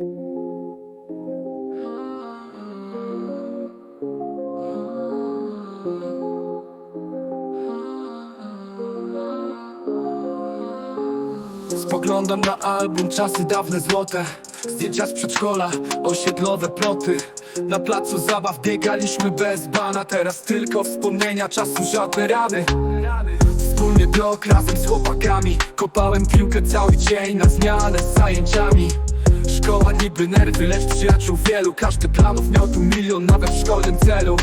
Spoglądam na album, czasy dawne złote. Zdjęcia z przedszkola, osiedlowe ploty. Na placu zabaw biegaliśmy bez bana. Teraz tylko wspomnienia czasu, żadne rany. Wspólnie blok razem z chłopakami. Kopałem piłkę cały dzień na zmianę z zajęciami Szkoła niby nerwy, lecz przyjaciół wielu. Każdy planów miał tu milion, nawet w szkolnym celu.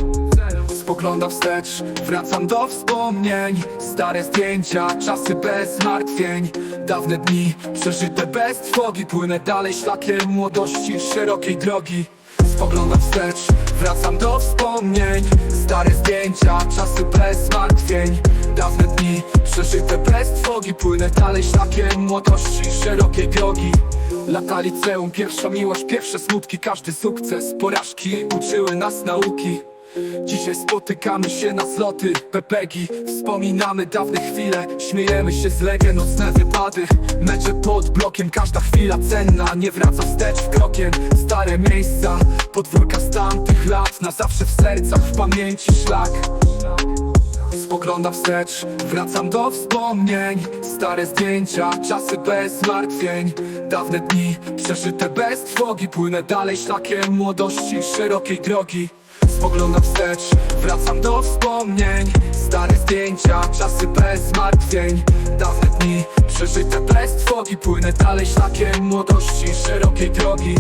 Spoglądam wstecz, wracam do wspomnień. Stare zdjęcia, czasy bez zmartwień. Dawne dni, przeżyte bez trwogi. Płynę dalej szlakiem młodości, szerokiej drogi. Spoglądam wstecz, wracam do wspomnień. Stare zdjęcia, czasy bez zmartwień. Dawne dni, przeżyte bez trwogi Płynę dalej szlakiem młodości, szerokiej drogi Lata liceum, pierwsza miłość, pierwsze smutki Każdy sukces, porażki uczyły nas nauki. Dzisiaj spotykamy się na zloty, pepegi Wspominamy dawne chwile, śmiejemy się z legend Nocne wypady, mecze pod blokiem Każda chwila cenna, nie wraca wstecz w krokiem. Stare miejsca, podwórka z tamtych lat Na zawsze w sercach, w pamięci szlak Spoglądam wstecz, wracam do wspomnień. Stare zdjęcia, czasy bez zmartwień Dawne dni, przeżyte bez trwogi. Płynę dalej szlakiem młodości, szerokiej drogi. Spoglądam wstecz, wracam do wspomnień. Stare zdjęcia, czasy bez zmartwień Dawne dni, przeżyte bez trwogi. Płynę dalej szlakiem młodości, szerokiej drogi